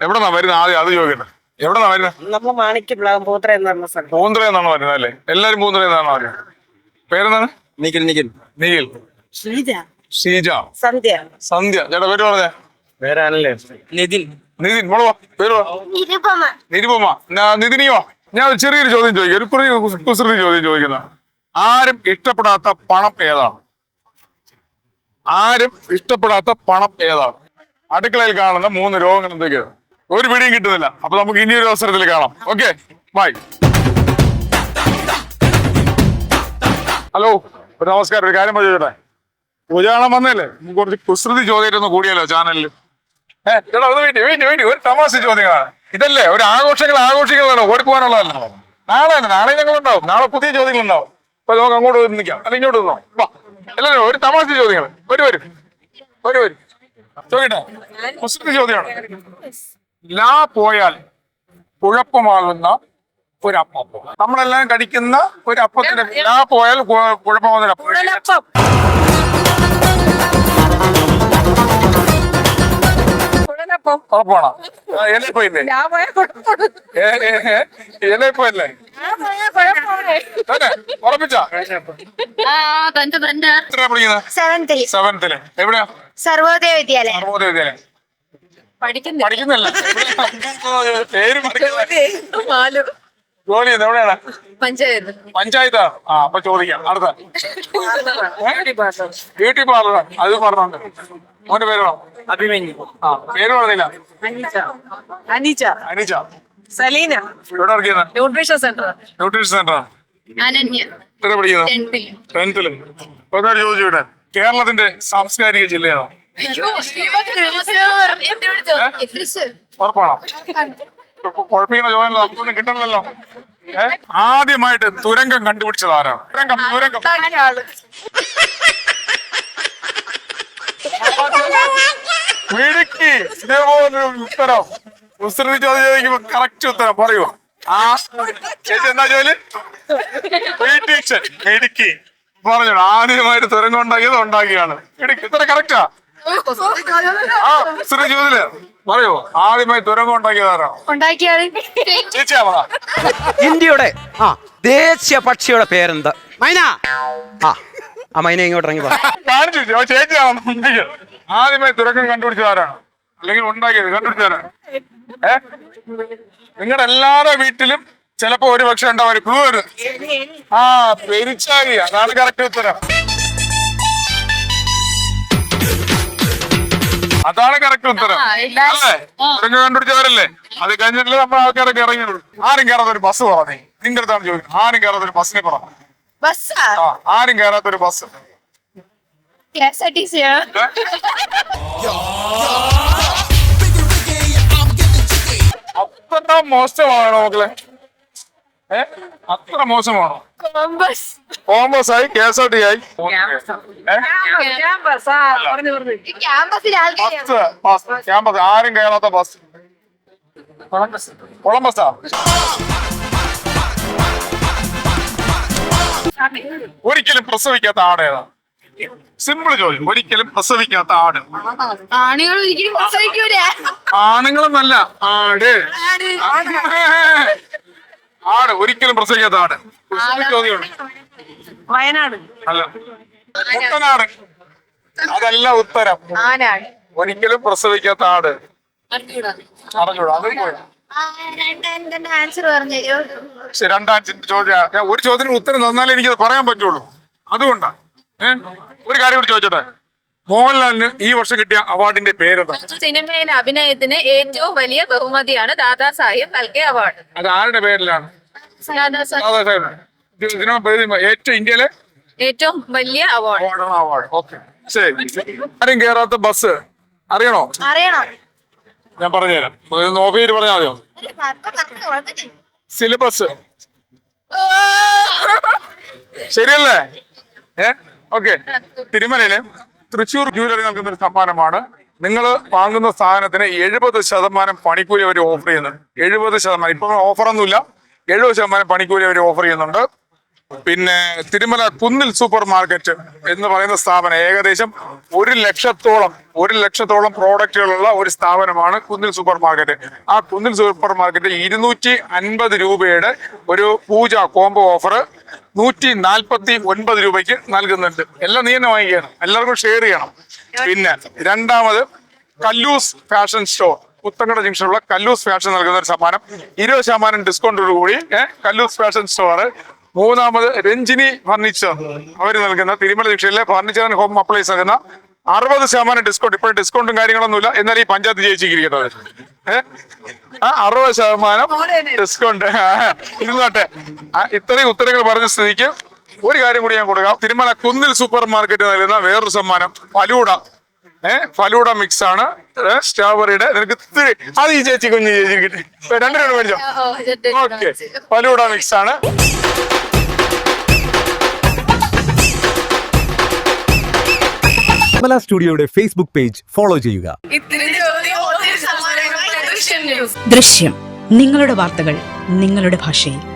എവിടെന്നാ വരുന്നത് ആദ്യം അത് ചോദിക്കട്ടെ. എവിടെന്നാ വരുന്നത് നമ്മൾ മാണിക്യപ്ലാവും പൂത്ര എന്ന് പറഞ്ഞ സ്ഥലം. പൂന്തറ എന്നാണോ വരുന്നത് അല്ലേ? എല്ലാരും പൂന്തറ എന്നാണ് പറയുന്നത്. പേരെന്താണ്? നിഖിൽ നിഖിൽ. നിഖിൽ. ശ്രീജ. ഷീജ സന്ധ്യ. സന്ധ്യ. ചേട്ടാ പേര് പറഞ്ഞേ. വേറെ ആണല്ലേ നിതിൻ. നിതിൻ മോളോ പേര് നിരുപമ. നിതിനിയോ? ഞാൻ ഒരു ചെറിയൊരു ചോദ്യം ചോദിക്കാം. ഒരു കുസൃതി ചോദ്യം ചോദിക്കുന്ന. ആരും ഇഷ്ടപ്പെടാത്ത പണം ഏതാണ്? ആരും ഇഷ്ടപ്പെടാത്ത പണം ഏതാണ്? അടുക്കളയിൽ കാണുന്ന മൂന്ന് രോഗങ്ങൾ എന്തൊക്കെയാണ്? ഒരു പിടിയും കിട്ടുന്നില്ല. അപ്പൊ നമുക്ക് ഇനി ഒരു അവസരത്തിൽ കാണാം. ഓക്കെ ബൈ ഹലോ നമസ്കാരം ഒരു കാര്യം ചോദിച്ചോട്ടെ പൂജാണം വന്നല്ലേ കുറച്ച് കുസൃതി ചോദ്യമായിട്ടൊന്ന് കൂടിയല്ലോ ചാനലിൽ ഏഹ് ഒന്ന് വേണ്ടി വേണ്ടി വേണ്ടി ഒരു തമാശ ചോദ്യങ്ങളാണ് ഇതല്ലേ ഒരു ആഘോഷങ്ങൾ ആഘോഷിക്കുന്നതാണ്? ഓടിപ്പോകാനുള്ളതല്ല. നാളെ തന്നെ നാളെ ഞങ്ങൾ ഉണ്ടാവും നാളെ പുതിയ ചോദ്യങ്ങൾ ഉണ്ടാവും അപ്പൊ നമുക്ക് അങ്ങോട്ട് നിൽക്കാം. അല്ല ഇങ്ങോട്ട് നിന്നോ വാ. എല്ലാവരും ഒരു തമാശ ചോദ്യങ്ങൾ. ഒരു വരും. ഒരു വരും. ചോദിക്കട്ടെ? കുസൃതി ചോദ്യമാണ്. ലാ പോയാൽ കുഴപ്പമാകുന്ന ഒരു അപ്പം നമ്മളെല്ലാം കടിക്കുന്ന ഒരു അപ്പത്തിന്റെ ലാ പോയാൽ കുഴപ്പമാകുന്ന ഒരു അപ്പം ഉറപ്പാണോ ഉറപ്പിച്ചാ? സെവൻത്തിൽ എവിടെയാ? സർവോദയ വിദ്യാലയം. സർവോദയ വിദ്യാലയം. പഠിക്കുന്നില്ല. പേര് ജോലി എവിടെയാണ്? പഞ്ചായത്ത്. പഞ്ചായത്താണ് ആ അപ്പൊ ചോദിക്കാം. അടുത്ത. ബ്യൂട്ടി പാർലർ അത് പറഞ്ഞോണ്ട്. മോന്റെ പേര്? പറ. അഭിമന്യു. ആ പേര് പറഞ്ഞില്ല. അനീച്ച. അനീച്ച. അനിച്ച. സലീന. എവിടെ nutrition centre nutrition centre Ananya. എത്ര പഠിക്കുന്നത് ടെൻത്തിൽ ചോദിച്ചു കേരളത്തിന്റെ സാംസ്കാരിക ജില്ലയാണ്? ഉറപ്പാണോ? കുഴപ്പമില്ല നമുക്കൊന്നും കിട്ടണല്ലോ? ആദ്യമായിട്ട് തുരങ്കം കണ്ടുപിടിച്ചത് ആരാണ് തുരങ്കം തുരങ്കം. മിടുക്കി ഇതേപോലൊരു ഉത്തരം. കുസൃതി ചോദ്യം ചോദിക്കുമ്പോ കറക്റ്റ് ഉത്തരം പറയൂ ആ ചേച്ചി എന്താ ജോലി? മിടുക്കി. പറഞ്ഞു ആദ്യമായിട്ട് തുരങ്കം ഉണ്ടാക്കിയത് ഉണ്ടാക്കിയാണ്. ഇടുക്കി ഇത്ര കറക്റ്റാ പറയൂ. ആദ്യമായി തുരങ്കം ഉണ്ടാക്കിയത് ആരാ? ഉണ്ടാക്കിയാൽ ചേച്ചിയാ പറ. ഇന്ത്യയുടെ ആ ദേശീയ പക്ഷിയുടെ പേരെന്ത്? മൈന. ആ ആ മൈന ഇങ്ങോട്ട് ഇറങ്ങി വാ. കാണിച്ചു ചേച്ചിയാണോ? ആദ്യമായി തുരങ്കം കണ്ടുപിടിച്ചത് ആരാണ്? അല്ലെങ്കിൽ ഉണ്ടാക്കിയത് കണ്ടുപിടിച്ചതാരാണ് ഏ? നിങ്ങളുടെ എല്ലാവരുടെ വീട്ടിലും ചിലപ്പോ ഒരു പക്ഷെ ഉണ്ടാവും ഒരു ക്ലൂ വരും. ആ പെരിച്ചായി അതാണ് കറക്റ്റ് ഉത്തരം. അതാണ് കറക്റ്റ് ഉത്തരം. അല്ലേ? ഇറങ്ങി കണ്ടുപിടിച്ചവരല്ലേ? അത് കഴിഞ്ഞിട്ടില്ല നമ്മൾ ആൾക്കാരൊക്കെ ഇറങ്ങിയുള്ളൂ ആരും കയറാത്ത ഒരു ബസ് പറഞ്ഞേ നിന്റെ അടുത്താണ് ചോദിക്കുന്നത്. ആരും കയറാത്ത ഒരു ബസ്സിനെ പറ ആരും കയറാത്ത ഒരു ബസ് അത്ര മോശമാണോ മക്കളെ? അത്ര മോശമാണോ? കോമേഴ്സ് ആയി കെ എസ് ആർ ടി ആയി? ക്യാമ്പസ് ബസ് ആരും കയറാത്ത ബസ്. കൊളംബസാ. ഒരിക്കലും പ്രസവിക്കാത്ത ആട് ഏതാ? സിമ്പിൾ ചോദ്യം. ഒരിക്കലും പ്രസവിക്കാത്ത ആട്. ആണുങ്ങൾ ഒരിക്കലും പ്രസവിക്കൂല. ആണുങ്ങളെന്നല്ല ആട്. ആട് ഒരിക്കലും പ്രസവിക്കാത്ത ആട്. സിമ്പിൾ ചോദ്യമാണ് വയനാട്. അല്ല. കുട്ടനാട് അതല്ല ഉത്തരം. ഒരിക്കലും പ്രസവിക്കാത്ത ആട്. അറിഞ്ഞൂടാ അത് പോയി. രണ്ടാം ചോദ്യം. ഞാൻ ഒരു ചോദ്യത്തിന് ഉത്തരം തന്നാലേ എനിക്ക് പറയാൻ പറ്റുള്ളൂ. അതുകൊണ്ടാ. ഏഹ് ഒരു കാര്യം കൂടി ചോദിച്ചോട്ടെ. മോഹൻലാലിന് ഈ വർഷം കിട്ടിയ അവാർഡിന്റെ പേരെന്താ? സിനിമയിലെ അഭിനയത്തിന് ഏറ്റവും വലിയ ബഹുമതിയാണ് ദാദാ സാഹിബ് നൽകിയ അവാർഡ്. അത് ആരുടെ പേരിലാണ്? ഏറ്റവും ഇന്ത്യയിലെ? ഏറ്റവും വലിയ അവാർഡ് അവാർഡ് ഓക്കെ. ശരി. ആരും കേറാത്ത ബസ് അറിയണോ? അറിയണം. ഞാൻ പറഞ്ഞുതരാം. നോക്കിയിട്ട് പറഞ്ഞാൽ മതിയോ. സിലബസ് ശരിയല്ലേ? ഏ? ഓക്കെ. തിരുമലയിൽ തൃശ്ശൂർ ജ്വല്ലറി നൽകുന്ന ഒരു സമ്മാനമാണ്. നിങ്ങൾ വാങ്ങുന്ന സാധനത്തിന് എഴുപത് ശതമാനം പണിക്കൂലി അവർ ഓഫർ ചെയ്യുന്നു എഴുപത് ശതമാനം. ഇപ്പൊ ഓഫർ ഒന്നുമില്ല. എഴുപത് ശതമാനം പണിക്കൂലി അവർ ഓഫർ ചെയ്യുന്നുണ്ട്. പിന്നെ തിരുമല കുന്നിൽ സൂപ്പർ മാർക്കറ്റ് എന്ന് പറയുന്ന സ്ഥാപനം ഏകദേശം ഒരു ലക്ഷത്തോളം ഒരു ലക്ഷത്തോളം പ്രോഡക്റ്റുകളുള്ള ഒരു സ്ഥാപനമാണ് കുന്നിൽ സൂപ്പർ മാർക്കറ്റ്. ആ കുന്നിൽ സൂപ്പർ മാർക്കറ്റ് ഇരുന്നൂറ്റി അൻപത് രൂപയുടെ ഒരു പൂജ കോംബോ ഓഫർ നൂറ്റി നാൽപ്പത്തി ഒൻപത് രൂപയ്ക്ക് നൽകുന്നുണ്ട്. എല്ലാം നീ തന്നെ വാങ്ങിക്കണം. എല്ലാവർക്കും ഷെയർ ചെയ്യണം. പിന്നെ രണ്ടാമത് കല്ലൂസ് ഫാഷൻ സ്റ്റോർ പുത്തങ്കട ജംഗ്ഷനിലുള്ള കല്ലൂസ് ഫാഷൻ നൽകുന്ന ഒരു സമ്മാനം. ഇരുപത് ശതമാനം ഡിസ്കൗണ്ടോട് കൂടി ഏഹ്, കല്ലൂസ് ഫാഷൻ സ്റ്റോർ മൂന്നാമത് രഞ്ജിനി ഫർണിച്ചർ അവർ നൽകുന്ന തിരുമല ജംഗ്ഷനിലെ ഫർണിച്ചർ ആൻഡ് ഹോം അപ്ലൈസ് നൽകുന്ന അറുപത് ശതമാനം ഡിസ്കൗണ്ട് ഇപ്പോഴും ഡിസ്കൗണ്ടും കാര്യങ്ങളൊന്നുമില്ല എന്നാൽ ഈ പഞ്ചായത്ത് ജയിച്ചിരിക്കുന്നത്. അറുപത് ശതമാനം ഡിസ്കൗണ്ട് ഇരുന്നോട്ടെ. ഇത്രയും ഉത്തരങ്ങൾ പറഞ്ഞ സ്ഥിതിക്ക് ഒരു കാര്യം കൂടി ഞാൻ കൊടുക്കാം. തിരുമല കുന്നിൽ സൂപ്പർ മാർക്കറ്റ് നൽകുന്ന വേറൊരു സമ്മാനം. ഫലൂഡ. ഏഹ് ഫലൂഡ മിക്സ് ആണ്. സ്ട്രോബെറിയുടെ നിനക്ക് ഇത്തിരി അത് ഈ ചേച്ചി കുഞ്ഞു ചേച്ചി കിട്ടി. രണ്ടു രണ്ട് മേടിച്ചോ ഓക്കെ. ഫലൂഡ മിക്സ് ആണ്. കമല സ്റ്റുഡിയോയുടെ ഫേസ്ബുക്ക് പേജ് ഫോളോ ചെയ്യുക. ദൃശ്യം. നിങ്ങളുടെ വാർത്തകൾ നിങ്ങളുടെ ഭാഷയിൽ.